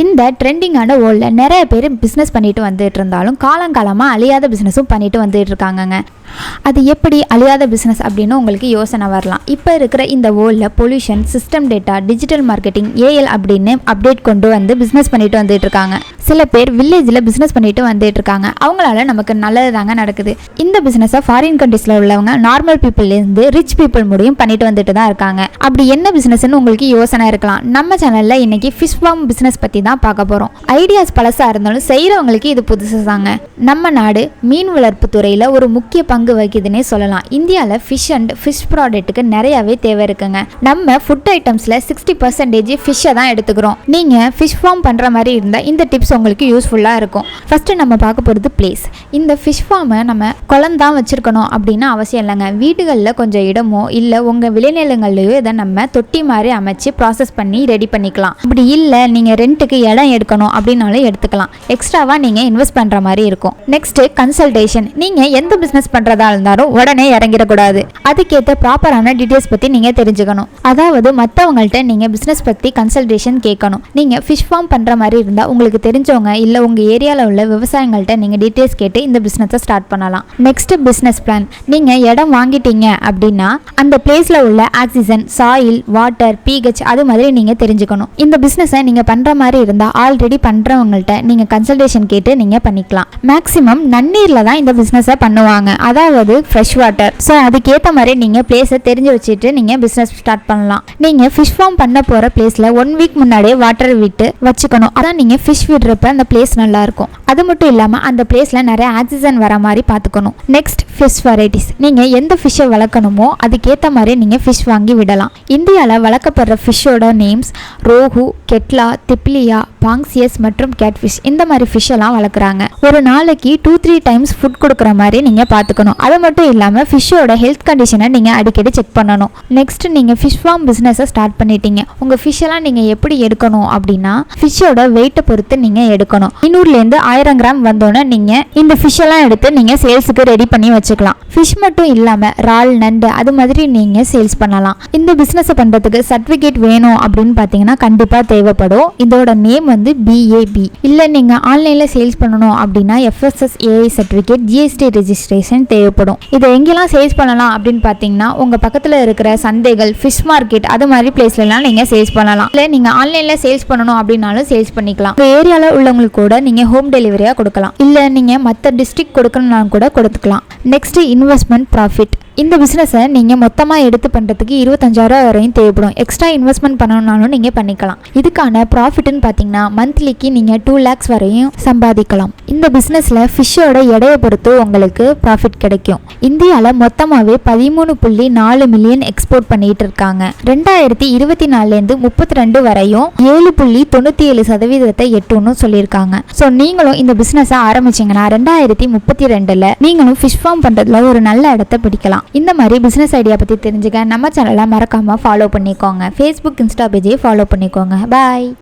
இந்த ட்ரெண்டிங்கான வேர்ல்டில் நிறைய பேர் பிஸ்னஸ் பண்ணிட்டு வந்துட்டு இருந்தாலும் காலங்காலமாக அழியாத பிஸ்னஸும் பண்ணிட்டு வந்துட்டு இருக்காங்கங்க. அது எப்படி அழியாத பிஸ்னஸ் அப்படின்னு உங்களுக்கு யோசனை வரலாம். இப்போ இருக்கிற இந்த வேர்ல்டில் pollution system data digital marketing AL அப்படின்னு அப்டேட் கொண்டு வந்து பிஸ்னஸ் பண்ணிட்டு வந்துட்டு இருக்காங்க. சில பேர் வில்லேஜில் பிஸ்னஸ் பண்ணிட்டு வந்துட்டு இருக்காங்க. அவங்களால நமக்கு நல்லது தாங்க நடக்குது. இந்த பிஸ்னஸை ஃபாரின் கண்ட்ரீஸில் உள்ளவங்க நார்மல் பீப்புள்லேருந்து ரிச் பீப்புள் முடியும் பண்ணிட்டு வந்துட்டு தான் இருக்காங்க. அப்படி என்ன பிஸ்னஸ்னு உங்களுக்கு யோசனை இருக்கலாம். நம்ம சேனலில் இன்னைக்கு ஃபிஷ் ஃபார்ம் பிஸ்னஸ் பற்றி தான் பார்க்க போகிறோம் ஐடியாஸ் பழசாக இருந்தாலும் செய்கிறவங்களுக்கு இது புதுசு தாங்க நம்ம நாடு மீன் வளர்ப்பு துறையில் ஒரு முக்கிய பங்கு பங்கு வகிக்குதுன்னே சொல்லலாம். இந்தியாவில் ஃபிஷ் அண்ட் ஃபிஷ் ப்ராடக்ட்டுக்கு நிறையாவே தேவை இருக்குங்க. நம்ம ஃபுட் ஐட்டம்ஸில் சிக்ஸ்டி பர்சன்டேஜ் ஃபிஷ்ஷை தான் எடுத்துக்கிறோம். நீங்கள் ஃபிஷ் ஃபார்ம் பண்ணுற மாதிரி இருந்தால் இந்த டிப்ஸ் உங்களுக்கு யூஸ்ஃபுல்லாக இருக்கும். ஃபஸ்ட்டு நம்ம பார்க்க போகிறது பிளேஸ் இந்த ஃபிஷ் ஃபார்மை நம்ம குளந்தான் வச்சுருக்கணும் அப்படின்னு அவசியம் இல்லைங்க. வீடுகளில் கொஞ்சம் இடமோ இல்லை உங்கள் விளைநிலங்கள்லையோ இதை நம்ம தொட்டி மாதிரி அமைச்சு ப்ராசஸ் பண்ணி ரெடி பண்ணிக்கலாம். அப்படி இல்லை நீங்கள் ரெண்ட்டுக்கு இடம் எடுக்கணும் அப்படின்னாலும் எடுத்துக்கலாம். எக்ஸ்ட்ராவாக நீங்கள் இன்வெஸ்ட் பண்ணுற மாதிரி இருக்கும். நெக்ஸ்ட்டு கன்சல்டேஷன் நீங்கள் எந்த பிஸ்னஸ் பண்றதா இருந்தாலும் உடனே இறங்கிடக்கூடாது. அதுக்கேற்ற ப்ராப்பரான டீட்டெயில்ஸ் பற்றி நீங்கள் தெரிஞ்சுக்கணும். அதாவது மற்றவங்கள்ட்ட நீங்கள் பிஸ்னஸ் பற்றி கன்சல்டேஷன் கேட்கணும். நீங்கள் ஃபிஷ் ஃபார்ம் பண்ணுற மாதிரி இருந்தால் உங்களுக்கு தெரிஞ்சவங்க இல்லை உங்கள் ஏரியாவில் உள்ள விவசாயிகள்ட்ட நீங்கள் டீட்டெயில்ஸ் கேட்டு இந்த பிஸ்னஸை ஸ்டார்ட் பண்ணலாம். நெக்ஸ்ட் பிஸ்னஸ் பிளான் நீங்கள் இடம் வாங்கிட்டீங்க அப்படின்னா அந்த பிளேஸ்ல உள்ள ஆக்சிஜன் சாயில் வாட்டர் பிஹெச் அது மாதிரி நீங்கள் தெரிஞ்சுக்கணும். இந்த பிஸ்னஸை நீங்கள் பண்ணுற மாதிரி இருந்தால் ஆல்ரெடி பண்றவங்கள்ட்ட நீங்கள் கன்சல்டேஷன் கேட்டு நீங்கள் பண்ணிக்கலாம். மேக்சிமம் நன்னீரில் தான் இந்த பிஸ்னஸை பண்ணுவாங்க. அதாவது அதாவது ஃப்ரெஷ் வாட்டர் ஸோ அதுக்கேற்ற மாதிரி நீங்கள் பிளேஸை தெரிஞ்சு வச்சுட்டு நீங்கள் பிஸ்னஸ் ஸ்டார்ட் பண்ணலாம். நீங்கள் ஃபிஷ் ஃபார்ம் பண்ண போகிற பிளேஸில் ஒன் வீக் முன்னாடியே வாட்டர் விட்டு வச்சுக்கணும். அதான் நீங்கள் ஃபிஷ் விடுறப்ப அந்த பிளேஸ் நல்லாயிருக்கும் அது மட்டும் இல்லாமல் அந்த பிளேஸில் நிறைய ஆக்சிஜன் வர மாதிரி பார்த்துக்கணும். நெக்ஸ்ட் ஃபிஷ் வெரைட்டிஸ் நீங்கள் எந்த ஃபிஷ்ஷை வளர்க்கணுமோ அதுக்கேற்ற மாதிரி நீங்கள் ஃபிஷ் வாங்கி விடலாம். இந்தியாவில் வளர்க்கப்படுற ஃபிஷ்ஷோட நேம்ஸ் ரோஹு கெட்லா திப்லியா பாங்சியஸ் மற்றும் கேட்ஃபிஷ் இந்த மாதிரி ஃபிஷ் எல்லாம் வளர்க்குறாங்க. ஒரு நாளைக்கு டூ த்ரீ டைம்ஸ் ஃபுட் கொடுக்குற மாதிரி நீங்கள் பார்த்துக்கணும். அது மட்டும் இல்லாமல் ஃபிஷ்ஷோட ஹெல்த் கண்டிஷனை நீங்கள் அடிக்கடி செக் பண்ணணும். நெக்ஸ்ட் நீங்கள் ஃபிஷ் ஃபார்ம் பிஸ்னஸை ஸ்டார்ட் பண்ணிட்டீங்க. உங்கள் ஃபிஷ்ஷெல்லாம் நீங்கள் எப்படி எடுக்கணும் அப்படின்னா ஃபிஷ்ஷோட வெயிட்டை பொறுத்து நீங்கள் எடுக்கணும். ஐநூறுலேருந்து ஆயிரம் கிராம் வந்தோன்னே நீங்கள் இந்த ஃபிஷ்ஷெல்லாம் எடுத்து நீங்கள் சேல்ஸுக்கு ரெடி பண்ணி வச்சுக்கலாம். ஃபிஷ் மட்டும் இல்லாமல் இறால் நண்டு அது மாதிரி நீங்கள் சேல்ஸ் பண்ணலாம். இந்த பிஸ்னஸை பண்ணுறதுக்கு சர்டிஃபிகேட் வேணும் அப்படின்னு பார்த்தீங்கன்னா கண்டிப்பாக தேவைப்படும். இதோட நேம் வந்து பிஏபி இல்லை நீங்கள் ஆன்லைனில் சேல்ஸ் பண்ணணும் அப்படின்னா FSS AI certificate GST registration தேவைப்படும். இதை எங்கெல்லாம் சேல்ஸ் பண்ணலாம் அப்படின்னு பார்த்தீங்கன்னா உங்கள் பக்கத்தில் இருக்கிற சந்தைகள் ஃபிஷ் மார்க்கெட் அது மாதிரி பிளேஸ்லலாம் நீங்கள் சேல்ஸ் பண்ணலாம். இல்லை நீங்கள் ஆன்லைனில் சேல்ஸ் பண்ணணும் அப்படின்னாலும் சேல்ஸ் பண்ணிக்கலாம். உங்கள் ஏரியாவில் உள்ளவங்களுக்கு கூட நீங்கள் ஹோம் டெலிவரியாக கொடுக்கலாம். இல்லை நீங்கள் மற்ற டிஸ்ட்ரிக்ட் கொடுக்கணும்னாலும் கூட கொடுத்துக்கலாம். நெக்ஸ்ட் இன்வெஸ்ட்மெண்ட் ப்ராஃபிட் இந்த பிஸ்னஸை நீங்கள் மொத்தமாக எடுத்து பண்ணுறதுக்கு இருபத்தஞ்சாயிரம் வரையும் தேவைப்படும். எக்ஸ்ட்ரா இன்வெஸ்ட்மெண்ட் பண்ணணும்னாலும் நீங்கள் பண்ணிக்கலாம். இதுக்கான ப்ராஃபிட்னு பார்த்தீங்கன்னா மந்த்லிக்கு நீங்கள் டூ லேக்ஸ் வரையும் சம்பாதிக்கலாம். இந்த பிஸ்னஸில் ஃபிஷ்ஷோட எடையை பொறுத்து உங்களுக்கு ப்ராஃபிட் கிடைக்கும். இந்தியாவில் மொத்தமாகவே பதிமூணு புள்ளி நாலு மில்லியன் எக்ஸ்போர்ட் பண்ணிட்டு இருக்காங்க. ரெண்டாயிரத்தி இருபத்தி நாலுலேருந்து முப்பத்தி ரெண்டு வரையும் ஏழு புள்ளி தொண்ணூற்றி ஏழு சதவீதத்தை எட்டுன்னு சொல்லியிருக்காங்க. ஸோ நீங்களும் இந்த பிஸ்னஸை ஆரம்பிச்சிங்கன்னா ரெண்டாயிரத்தி முப்பத்தி ரெண்டில் நீங்களும் ஃபிஷ் ஃபார்ம் பண்ணுறதுல ஒரு நல்ல இடத்த பிடிக்கலாம். இந்த மாதிரி பிஸ்னஸ் ஐடியா பற்றி தெரிஞ்சுக்க நம்ம சேனலை மறக்காமல் ஃபாலோ பண்ணிக்கோங்க. ஃபேஸ்புக் இன்ஸ்டா பேஜையும் ஃபாலோ பண்ணிக்கோங்க. பாய்